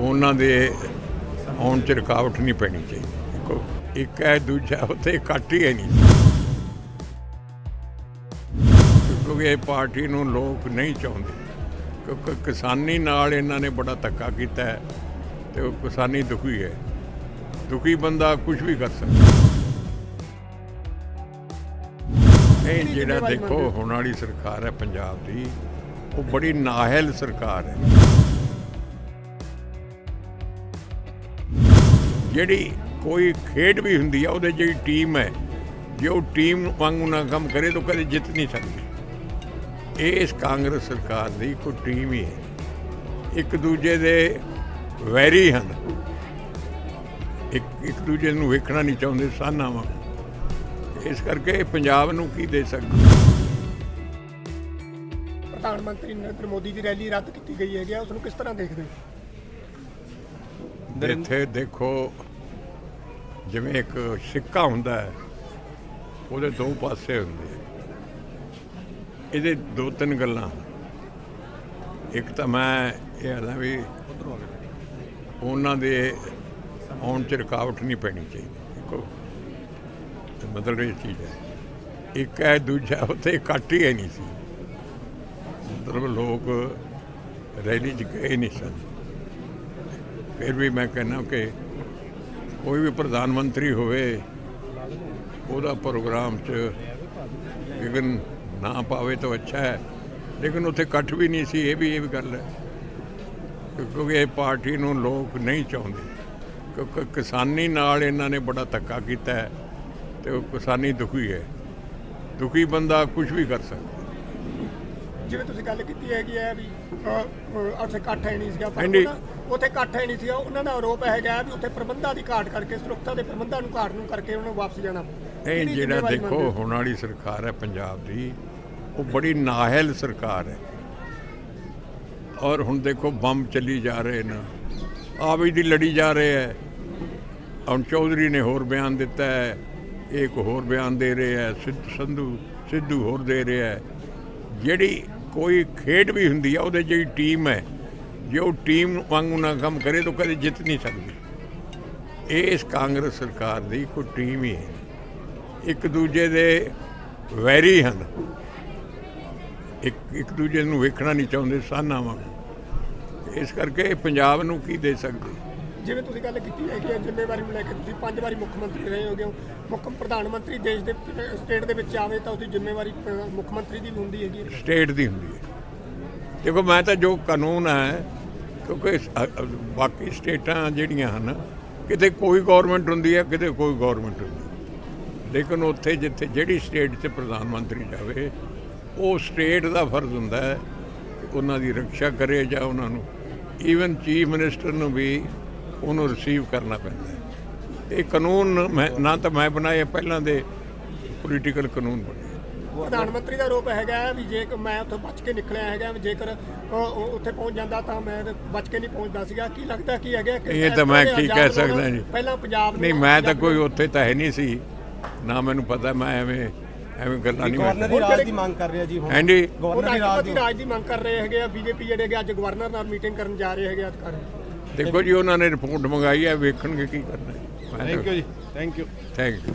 ਉਹਨਾਂ ਦੇ ਆਉਣ ਚ ਰੁਕਾਵਟ ਨਹੀਂ ਪੈਣੀ ਚਾਹੀਦੀ। ਇੱਕ ਹੈ ਦੂਜਾ ਉੱਥੇ ਇਕੱਠ ਹੀ ਹੈ ਨਹੀਂ। ਕਿਉਂਕਿ ਇਹ ਪਾਰਟੀ ਨੂੰ ਲੋਕ ਨਹੀਂ ਚਾਹੁੰਦੇ। ਕਿਉਂਕਿ ਕਿਸਾਨੀ ਨਾਲ ਇਹਨਾਂ ਨੇ ਬੜਾ ਧੱਕਾ ਕੀਤਾ ਹੈ ਤੇ ਉਹ ਕਿਸਾਨੀ ਦੁਖੀ ਹੈ। ਦੁਖੀ ਬੰਦਾ ਕੁਝ ਵੀ ਕਰ ਸਕਦਾ। ਇਹ ਜਿਹੜਾ ਦੇਖੋ ਹੁਣ ਵਾਲੀ ਸਰਕਾਰ ਹੈ ਪੰਜਾਬ ਦੀ। ਉਹ ਬੜੀ ਨਾਹਲ ਸਰਕਾਰ ਹੈ। ਜਿਹੜੀ ਕੋਈ ਖੇਡ ਵੀ ਹੁੰਦੀ ਆ, ਉਹਦੇ ਜਿਹੜੀ ਟੀਮ ਹੈ, ਜੇ ਉਹ ਟੀਮ ਵਾਂਗੂ ਨਾ ਕੰਮ ਕਰੇ ਤਾਂ ਕਦੇ ਜਿੱਤ ਨਹੀਂ ਸਕਦੀ। ਇਹ ਇਸ ਕਾਂਗਰਸ ਸਰਕਾਰ ਦੀ ਕੋਈ ਟੀਮ ਹੀ ਹੈ। ਇੱਕ ਦੂਜੇ ਦੇ ਵੈਰੀ ਹਨ। ਇੱਕ ਇੱਕ ਦੂਜੇ ਨੂੰ ਵੇਖਣਾ ਨਹੀਂ ਚਾਹੁੰਦੇ ਸਾਨਾਵਾਂ ਇਸ ਕਰਕੇ ਪੰਜਾਬ ਨੂੰ ਕੀ ਦੇ ਸਕਦੀ ਪ੍ਰਧਾਨ ਮੰਤਰੀ ਨਰਿੰਦਰ ਮੋਦੀ ਦੀ ਰੈਲੀ ਰੱਦ ਕੀਤੀ ਗਈ ਹੈਗੀ ਆ ਉਸ ਨੂੰ ਕਿਸ ਤਰ੍ਹਾਂ ਦੇਖਦੇ ਹੋ? ਇੱਥੇ ਦੇਖੋ, ਜਿਵੇਂ ਇੱਕ ਸਿੱਕਾ ਹੁੰਦਾ ਹੈ, ਉਹਦੇ ਦੋ ਪਾਸੇ ਹੁੰਦੇ ਇਹਦੇ ਦੋ ਤਿੰਨ ਗੱਲਾਂ। ਇੱਕ ਤਾਂ ਮੈਂ ਇਹ ਆਦਾ ਵੀ ਉਹਨਾਂ ਦੇ ਆਉਣ ਚ ਰੁਕਾਵਟ ਨਹੀਂ ਪੈਣੀ ਚਾਹੀਦੀ। ਦੇਖੋ ਮਤਲਬ ਇਹ ਚੀਜ਼ ਹੈ। ਇੱਕ ਹੈ, ਦੂਜਾ ਉੱਥੇ ਇਕੱਠ ਹੀ ਹੈ ਨਹੀਂ ਸੀ। ਮਤਲਬ ਲੋਕ ਰੈਲੀ 'ਚ ਗਏ ਨਹੀਂ ਸਨ। ਫਿਰ ਵੀ ਮੈਂ ਕਹਿੰਦਾ ਕਿ ਕੋਈ ਵੀ ਪ੍ਰਧਾਨ ਮੰਤਰੀ ਹੋਵੇ, ਉਹਦਾ ਪ੍ਰੋਗਰਾਮ 'ਚ ਵਿਗਨ ਨਾ ਪਾਵੇ ਤਾਂ ਅੱਛਾ ਹੈ। ਲੇਕਿਨ ਉੱਥੇ ਇਕੱਠ ਵੀ ਨਹੀਂ ਸੀ, ਇਹ ਵੀ ਇਹ ਵੀ ਗੱਲ ਹੈ ਕਿਉਂਕਿ ਇਹ ਪਾਰਟੀ ਨੂੰ ਲੋਕ ਨਹੀਂ ਚਾਹੁੰਦੇ। ਕਿਉਂਕਿ ਕਿਸਾਨੀ ਨਾਲ ਇਹਨਾਂ ਨੇ ਬੜਾ ਧੱਕਾ ਕੀਤਾ ਹੈ ਤੇ ਉਹ ਕਿਸਾਨੀ ਦੁਖੀ ਹੈ। ਦੁਖੀ ਬੰਦਾ ਕੁਝ ਵੀ ਕਰ ਸਕਦਾ। ਜਿਵੇਂ ਤੁਸੀਂ ਗੱਲ ਕੀਤੀ ਹੈਗੀ ਹੈ ਵੀ ਉੱਥੇ ਇਕੱਠ ਹੈ ਨਹੀਂ ਸੀਗਾ ਪਰ ਹਾਂਜੀ। ਉਹਨਾਂ- ਉੱਥੇ ਇਕੱਠ ਹੈ ਨਹੀਂ ਸੀਗਾ। ਉਹਨਾਂ ਦਾ ਆਰੋਪ ਹੈਗਾ ਵੀ ਉੱਥੇ ਪ੍ਰਬੰਧਾਂ ਦੀ ਘਾਟ ਕਰਕੇ ਸੁਰੱਖਿਆ ਦੇ ਪ੍ਰਬੰਧਾਂ ਨੂੰ ਘਾਟ ਨੂੰ ਕਰਕੇ ਉਹਨਾਂ ਨੂੰ ਵਾਪਸ ਜਾਣਾ। ਕਿਹਦੀ ਜਿਹੜਾ ਜ਼ਿੰਮੇਵਾਰੀ ਦੇਖੋ ਹੋ? ਹੁਣ ਵਾਲੀ ਸਰਕਾਰ ਹੈ ਪੰਜਾਬ ਦੀ ਉਹ ਬੜੀ ਨਾਹਲ ਸਰਕਾਰ ਹੈ। ਔਰ ਹੁਣ ਦੇਖੋ ਬੰਬ ਚੱਲੀ ਜਾ ਰਹੇ ਨੇ। ਆਪ ਦੀ ਲੜੀ ਜਾ ਰਹੇ ਹੈ। ਹੁਣ ਚੌਧਰੀ ਨੇ ਹੋਰ ਬਿਆਨ ਦਿੱਤਾ ਹੈ। ਇੱਕ ਹੋਰ ਬਿਆਨ ਦੇ ਰਹੇ ਹੈ। ਸਿੱਧ- ਸੰਧੂ ਸਿੱਧੂ ਹੋਰ ਦੇ ਰਿਹਾ ਹੈ। ਜਿਹੜੀ ਕੋਈ ਖੇਡ ਵੀ ਹੁੰਦੀ ਆ, ਉਹਦੇ ਜਿਹੜੀ ਟੀਮ ਹੈ, ਜੇ ਉਹ ਟੀਮ ਵਾਂਗੂ ਨਾ ਕੰਮ ਕਰੇ ਤਾਂ ਕਦੇ ਜਿੱਤ ਨਹੀਂ ਸਕਦੀ। ਇਹ ਇਸ ਕਾਂਗਰਸ ਸਰਕਾਰ ਦੀ ਕੋਈ ਟੀਮ ਹੀ ਹੈ ਇੱਕ ਦੂਜੇ ਦੇ ਵੈਰੀ ਹਨ। ਇੱਕ ਇੱਕ ਦੂਜੇ ਨੂੰ ਵੇਖਣਾ ਨਹੀਂ ਚਾਹੁੰਦੇ ਸਾਨਾਵਾਂ ਇਸ ਕਰਕੇ ਇਹ ਪੰਜਾਬ ਨੂੰ ਕੀ ਦੇ ਸਕਦੇ? ਜਿਵੇਂ ਤੁਸੀਂ ਗੱਲ ਕੀਤੀ ਹੈਗੀ ਹੈ ਜ਼ਿੰਮੇਵਾਰੀ ਨੂੰ ਲੈ ਕੇ ਤੁਸੀਂ ਪੰਜ ਵਾਰੀ ਮੁੱਖ ਮੰਤਰੀ ਰਹੇ ਹੋਗੇ ਹੋ, ਮੁੱਖ ਪ੍ਰਧਾਨ ਮੰਤਰੀ ਦੇਸ਼ ਦੇ ਸਟੇਟ ਦੇ ਵਿੱਚ ਆਵੇ ਤਾਂ ਉਹਦੀ ਜ਼ਿੰਮੇਵਾਰੀ ਮੁੱਖ ਮੰਤਰੀ ਦੀ ਵੀ ਹੁੰਦੀ ਹੈਗੀ ਹੈ। ਸਟੇਟ ਦੀ ਹੁੰਦੀ ਹੈ। ਦੇਖੋ, ਮੈਂ ਤਾਂ ਜੋ ਕਾਨੂੰਨ ਹੈ, ਕਿਉਂਕਿ ਸ- ਅ- ਅ- ਬਾਕੀ ਸਟੇਟਾਂ ਜਿਹੜੀਆਂ ਹਨ, ਕਿਤੇ ਕੋਈ ਗਵਰਨਮੈਂਟ ਹੁੰਦੀ ਹੈ, ਕਿਤੇ ਕੋਈ ਗਵਰਨਮੈਂਟ ਹੁੰਦੀ ਹੈ। ਲੇਕਿਨ ਉੱਥੇ ਜਿੱਥੇ ਜਿਹੜੀ ਸਟੇਟ 'ਚ ਪ੍ਰਧਾਨ ਮੰਤਰੀ ਜਾਵੇ, ਉਹ ਸਟੇਟ ਦਾ ਫਰਜ਼ ਹੁੰਦਾ ਹੈ ਕਿ ਉਹਨਾਂ ਦੀ ਰੱਖਿਆ ਕਰੇ ਜਾਂ ਉਹਨਾਂ ਨੂੰ ਈਵਨ ਚੀਫ ਮਿਨਿਸਟਰ ਨੂੰ ਵੀ ਉਹਨੂੰ ਰਿਸੀਵ ਕਰਨਾ ਪੈਂਦਾ ਹੈ। ਇਹ ਕਾਨੂੰਨ ਮੈਂ ਨਾ ਤਾਂ ਮੈਂ ਬਣਾਏ ਪਹਿਲਾਂ ਦੇ ਪੋਲੀਟੀਕਲ ਕਾਨੂੰਨ ਬਣੇ। ਪ੍ਰਧਾਨ ਮੰਤਰੀ ਦਾ ਆਰੋਪ ਹੈਗਾ ਵੀ ਜੇ ਮੈਂ ਉੱਥੋਂ ਬਚ ਕੇ ਨਿਕਲਿਆ ਹੈਗਾ ਵੀ ਜੇਕਰ ਉੱਥੇ ਪਹੁੰਚ ਜਾਂਦਾ ਤਾਂ ਮੈਂ ਬਚ ਕੇ ਨਹੀਂ ਪਹੁੰਚਦਾ ਸੀਗਾ। ਕੀ ਲੱਗਦਾ ਕੀ ਹੈਗਾ? ਕਿ ਇਹ ਤਾਂ ਮੈਂ ਕੀ ਕਹਿ ਸਕਦਾ ਜੀ। ਪਹਿਲਾਂ ਪੰਜਾਬ ਨਹੀਂ ਮੈਂ ਤਾਂ ਕੋਈ ਉੱਥੇ ਤਾਂ ਹੈ ਨਹੀਂ ਸੀ। ਨਾ ਮੈਨੂੰ ਪਤਾ ਮੈਂ ਐਵੇਂ ਐਵੇਂ ਗੱਲਾਂ ਨਹੀਂ ਗਵਰਨਰ ਦੀ ਰਾਜ ਦੀ ਮੰਗ ਕਰ ਰਿਹਾ ਜੀ ਹੁਣ। ਹਾਂਜੀ। ਗਵਰਨਰ ਦੀ ਰਾਜ ਦੀ ਰਾਜ ਦੀ ਮੰਗ ਕਰ ਰਹੇ ਹੈਗੇ ਆ ਬੀਜੇਪੀ ਜਿਹੜੇ ਹੈਗੇ ਅੱਜ ਗਵਰਨਰ ਨਾਲ ਮੀਟਿੰਗ ਕਰਨ ਜਾ ਰਹੇ ਹੈਗੇ ਅਧਿਕਾਰੀ ਦੇਖੋ ਜੀ ਉਹਨਾਂ ਨੇ ਰਿਪੋਰਟ ਮੰਗਾਈ ਹੈ ਵੇਖਣਗੇ ਕੀ ਕਰਨਾ thank you ji thank you thank you